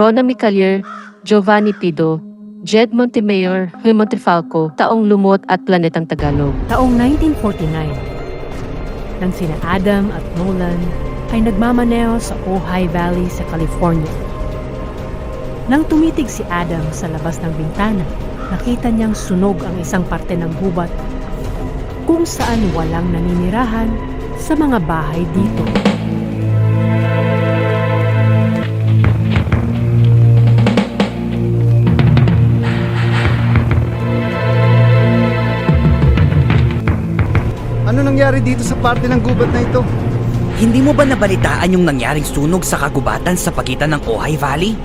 Rona Micalier, Giovanni Pido, Jed Montemayor, Huy Montefalco, Taong Lumot at Planetang Tagalog. Taong 1949, nang sina Adam at Nolan ay nagmamaneo sa Ojai Valley sa California. Nang tumitig si Adam sa labas ng bintana, nakita niyang sunog ang isang parte ng gubat kung saan walang naninirahan sa mga bahay dito. Ano nangyari dito sa parte ng gubat na ito? Hindi mo ba nabalitaan yung nangyaring sunog sa kagubatan sa pagitan ng Ojai Valley?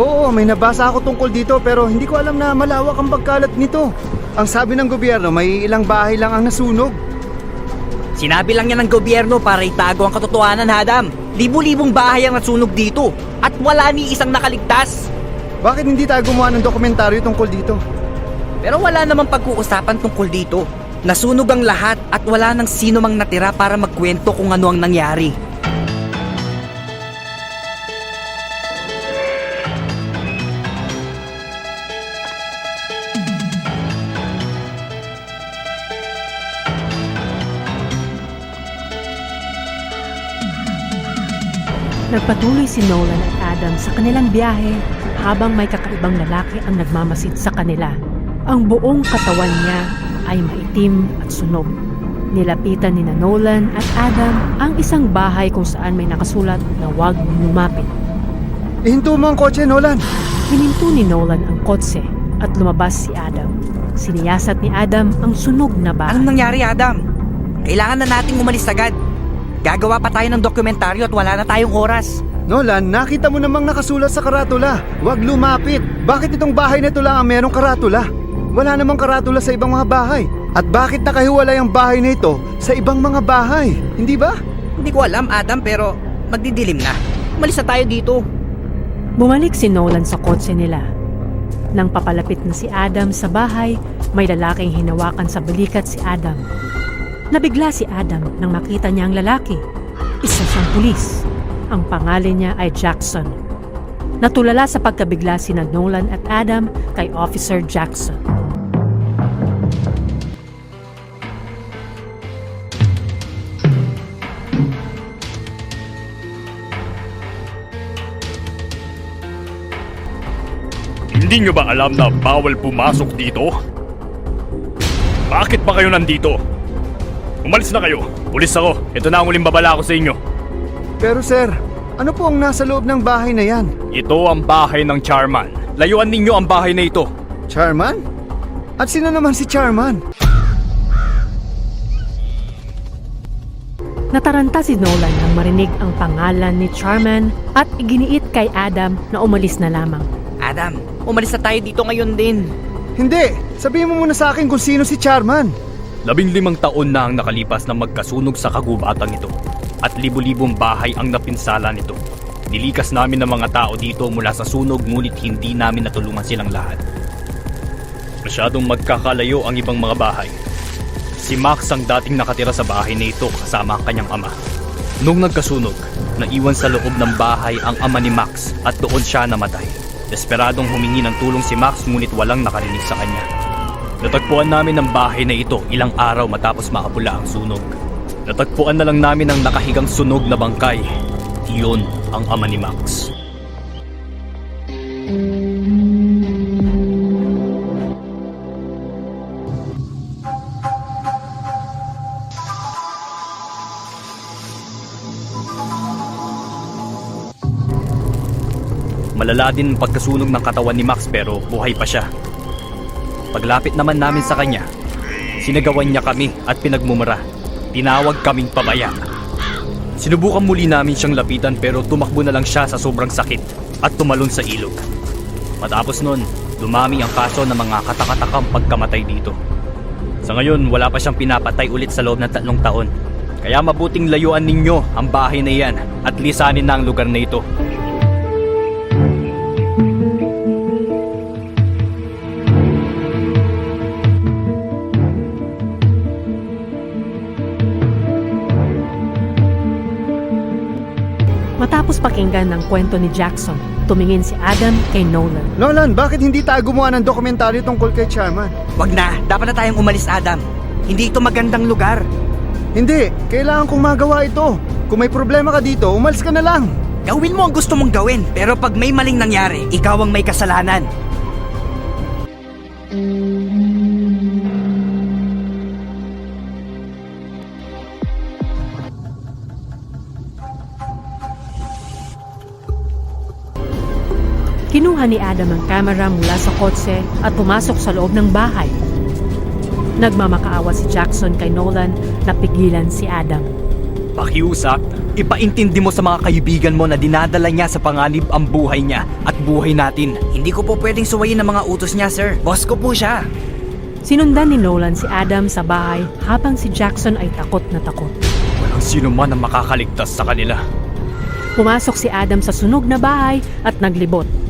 Oo, may nabasa ako tungkol dito pero hindi ko alam na malawak ang pagkalat nito. Ang sabi ng gobyerno may ilang bahay lang ang nasunog. Sinabi lang yan ng gobyerno para itago ang katotohanan, Hadam. Libu-libong bahay ang nasunog dito at wala ni isang nakaligtas. Bakit hindi tayo gumawa ng dokumentaryo tungkol dito? Pero wala namang pag-uusapan tungkol dito. Nasunog ang lahat at wala nang sino mang natira para magkwento kung ano ang nangyari. Nagpatuloy si Nolan at Adam sa kanilang biyahe habang may kakaibang lalaki ang nagmamasid sa kanila. Ang buong katawan niya ay maitim at sunog. Nilapitan ni na Nolan at Adam ang isang bahay kung saan may nakasulat na huwag lumapit. Ihinto mo ang kotse, Nolan. Hininto ni Nolan ang kotse at lumabas si Adam. Siniyasat ni Adam ang sunog na bahay. Anong nangyari, Adam? Kailangan na nating umalis agad. Gagawa pa tayo ng dokumentaryo at wala na tayong oras. Nolan, nakita mo namang nakasulat sa karatula. Huwag lumapit. Bakit itong bahay na ito lang ang merong karatula? Wala namang karatula sa ibang mga bahay. At bakit nakahiwalay ang bahay na ito sa ibang mga bahay? Hindi ba? Hindi ko alam, Adam, pero magdidilim na. Umalis na tayo dito. Bumalik si Nolan sa kotse nila. Nang papalapit na si Adam sa bahay, may lalaking hinawakan sa balikat si Adam. Nabigla si Adam nang makita niya ang lalaki. Isa siyang pulis. Ang pangalan niya ay Jackson. Natulala sa pagkabigla si Nolan at Adam kay Officer Jackson. Hindi nyo ba alam na bawal pumasok dito? Bakit pa kayo nandito? Umalis na kayo. Pulis ako. Ito na ang uling babala ko sa inyo. Pero sir, ano po ang nasa loob ng bahay na yan? Ito ang bahay ng Charman. Layuan ninyo ang bahay na ito. Charman? At sino naman si Charman? Nataranta si Nolan nang marinig ang pangalan ni Charman at iginiit kay Adam na umalis na lamang. Adam, umalis na tayo dito ngayon din. Hindi! Sabihin mo muna sa akin kung sino si Charman. Labing limang taon na ang nakalipas na magkasunog sa kagubatang ito. At libu-libong bahay ang napinsala nito. Nilikas namin ng mga tao dito mula sa sunog ngunit hindi namin natulungan silang lahat. Masyadong magkakalayo ang ibang mga bahay. Si Max ang dating nakatira sa bahay na ito kasama ang kanyang ama. Nung nagkasunog, naiwan sa loob ng bahay ang ama ni Max at doon siya namatay. Desperadong humingi ng tulong si Max ngunit walang nakarinig sa kanya. Natagpuan namin ang bahay na ito ilang araw matapos maapula ang sunog. Natagpuan na lang namin ang nakahigang sunog na bangkay. Iyon ang ama ni Max. Malala din ang pagkasunog ng katawan ni Max pero buhay pa siya. Paglapit naman namin sa kanya, sinagawan niya kami at pinagmumura. Tinawag kaming pabaya. Sinubukan muli namin siyang lapitan pero tumakbo na lang siya sa sobrang sakit at tumalon sa ilog. Matapos nun, dumami ang kaso ng mga katakatakang pagkamatay dito. Sa ngayon, wala pa siyang pinapatay ulit sa loob ng tatlong taon. Kaya mabuting layuan ninyo ang bahay na yan at lisanin na ang lugar na ito. Pakinggan ng kwento ni Jackson, tumingin si Adam kay Nolan. Nolan, bakit hindi tayo gumawa ng dokumentaryo tungkol kay Charman? Wag na, dapat na tayong umalis Adam. Hindi ito magandang lugar. Hindi, kailangan kong magawa ito. Kung may problema ka dito, umalis ka na lang. Gawin mo ang gusto mong gawin, pero pag may maling nangyari, ikaw ang may kasalanan. Kinuha ni Adam ang kamera mula sa kotse at pumasok sa loob ng bahay. Nagmamakaawa si Jackson kay Nolan na pigilan si Adam. Pakiusap, ipaintindi mo sa mga kaibigan mo na dinadala niya sa panganib ang buhay niya at buhay natin. Hindi ko po pwedeng suwayin ang mga utos niya, sir. Boss ko po siya. Sinundan ni Nolan si Adam sa bahay habang si Jackson ay takot na takot. Walang sino man ang makakaligtas sa kanila. Pumasok si Adam sa sunog na bahay at naglibot.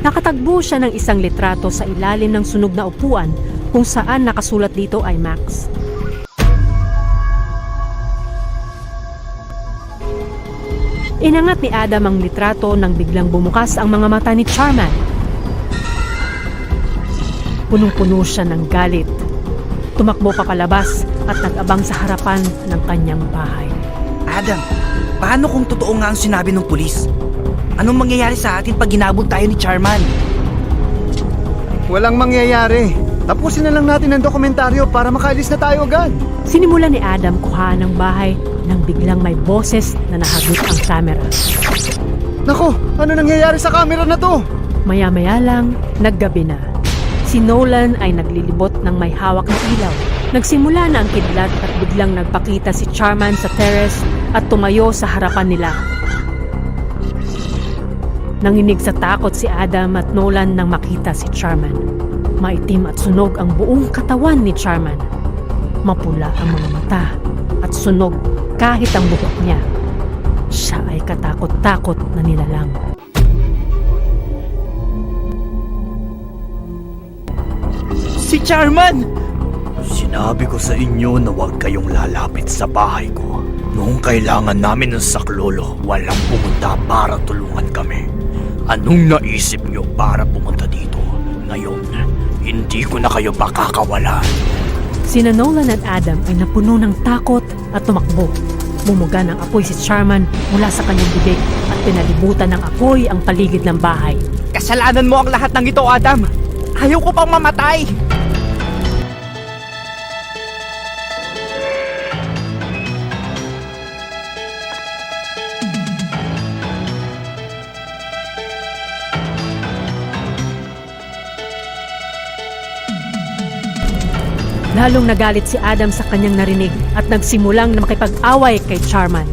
Nakatagbo siya ng isang litrato sa ilalim ng sunog na upuan kung saan nakasulat dito ay Max. Inangat ni Adam ang litrato nang biglang bumukas ang mga mata ni Charman. Punong-puno siya ng galit. Tumakbo papalabas at nag-abang sa harapan ng kanyang bahay. Adam, paano kung totoo nga ang sinabi ng pulis? Anong mangyayari sa atin pag ginabol tayo ni Charman? Walang mangyayari. Tapusin na lang natin ang dokumentaryo para makaalis na tayo agad. Sinimulan ni Adam kuhaan ng bahay nang biglang may boses na nahagot ang kamera. Nako, ano nangyayari sa camera na to? Maya-maya lang, naggabi na. Si Nolan ay naglilibot ng may hawak na ilaw. Nagsimula na ang kidlat at biglang nagpakita si Charman sa terrace at tumayo sa harapan nila. Nanginig sa takot si Adam at Nolan nang makita si Charman. Maitim at sunog ang buong katawan ni Charman. Mapula ang mga mata at sunog kahit ang buhok niya. Siya ay katakot-takot na nilalang. Si Charman! Sinabi ko sa inyo na huwag kayong lalapit sa bahay ko. Noong kailangan namin ng saklolo, walang pumunta para tulungan kami. Anong naisip nyo para pumunta dito? Ngayon, hindi ko na kayo makakawala. Sina Nolan at Adam ay napuno ng takot at tumakbo. Bumuga ng apoy si Charman mula sa kanyang bibig at pinalibutan ng apoy ang paligid ng bahay. Kasalanan mo ang lahat ng ito, Adam! Ayaw ko pang mamatay! Lalong nagalit si Adam sa kanyang narinig at nagsimulang na makipag-away kay Charman.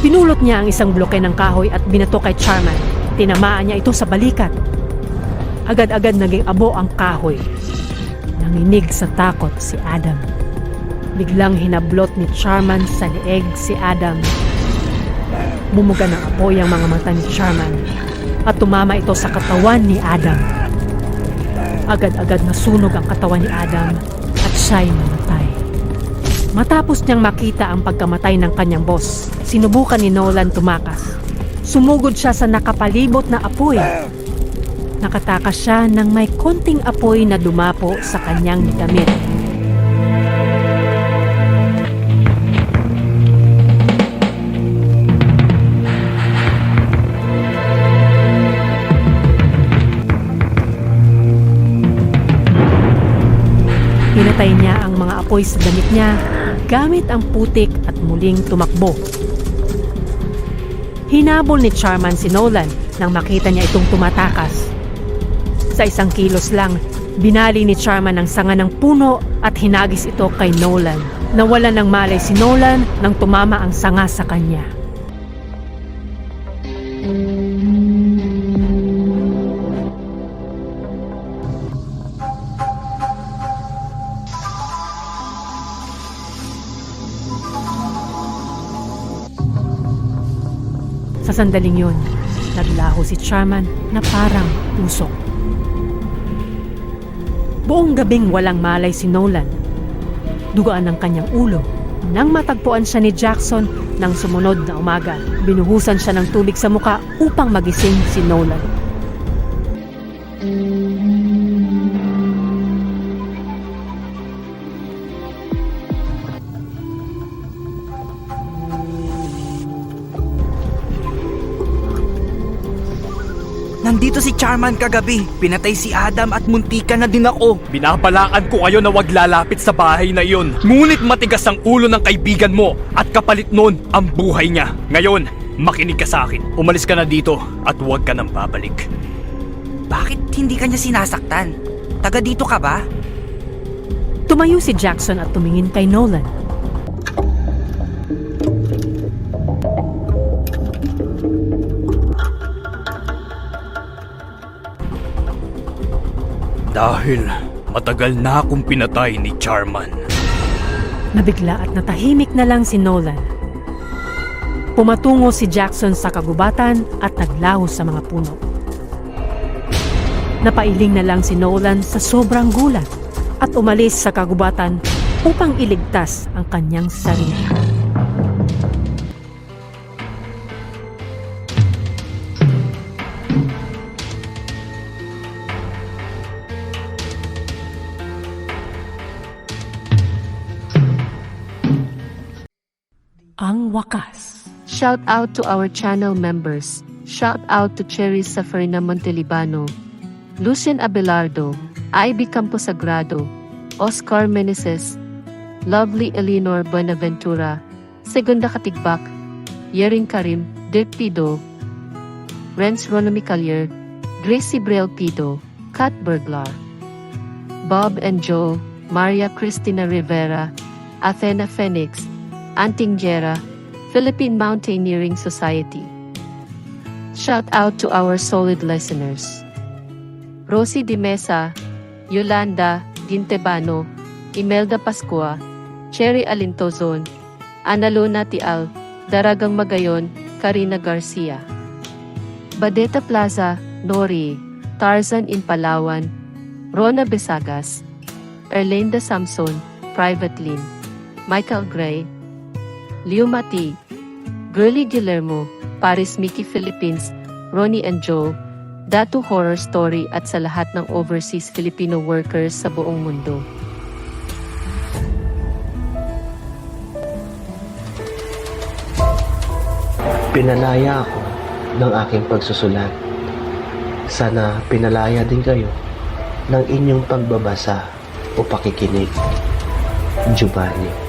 Pinulot niya ang isang bloke ng kahoy at binato kay Charman. Tinamaan niya ito sa balikat. Agad-agad naging abo ang kahoy. Nanginig sa takot si Adam. Biglang hinablot ni Charman sa leeg si Adam. Bumuga ng apoy ang mga mata ni Charman at tumama ito sa katawan ni Adam. Agad-agad nasunog ang katawan ni Adam at siya'y namatay. Matapos niyang makita ang pagkamatay ng kanyang boss, sinubukan ni Nolan tumakas. Sumugod siya sa nakapalibot na apoy. Nakatakas siya ng may konting apoy na dumapo sa kanyang damit. Pinatay niya ang mga apoy sa damit niya gamit ang putik at muling tumakbo. Hinabol ni Charman si Nolan nang makita niya itong tumatakas. Sa isang kilos lang, binali ni Charman ang sanga ng puno at hinagis ito kay Nolan. Nawala ng malay si Nolan nang tumama ang sanga sa kanya. Sa sandaling yun, naglaho si Charman na parang usok. Buong gabing walang malay si Nolan. Dugaan ng kanyang ulo. Nang matagpuan siya ni Jackson nang sumunod na umaga, binuhusan siya ng tubig sa muka upang magising si Nolan. Nandito si Charman kagabi. Pinatay si Adam at muntika na din ako. Binabalaan ko kayo na wag lalapit sa bahay na iyon. Ngunit matigas ang ulo ng kaibigan mo at kapalit nun ang buhay niya. Ngayon, makinig ka sa akin. Umalis ka na dito at huwag ka nang babalik. Bakit hindi kanya sinasaktan? Taga dito ka ba? Tumayo si Jackson at tumingin kay Nolan. Dahil matagal na akong pinatay ni Charman. Nabigla at natahimik na lang si Nolan. Pumatungo si Jackson sa kagubatan at naglaho sa mga puno. Napailing na lang si Nolan sa sobrang gulat at umalis sa kagubatan upang iligtas ang kanyang sarili. Wakas. Shout out to our channel members. Shout out to Cherry Safarina Montelibano, Lucien Abelardo, Ivy Camposagrado, Oscar Meneses, Lovely Eleanor Buenaventura, Segunda Katigbak, Yerin Karim, Dirk Pido, Renz Ronomi Collier, Gracie Brel Pido, Kat Burglar, Bob and Joe, Maria Cristina Rivera, Athena Phoenix, Anting Jera, Philippine Mountaineering Society. Shout out to our solid listeners. Rosie Di Mesa, Yolanda Gintebano, Imelda Pascua, Cherry Alintozon, Analona Tial, Daragang Magayon, Karina Garcia. Badeta Plaza, Nori, Tarzan in Palawan, Rona Besagas, Erlinda Samson, Private Lin, Michael Gray, Leo Mati, Girly Guillermo, Paris Mickey Philippines, Ronnie and Joe, Datu Horror Story at sa lahat ng overseas Filipino workers sa buong mundo. Pinalaya ako ng aking pagsusulat. Sana pinalaya din kayo ng inyong pagbabasa o pakikinig. Giovanni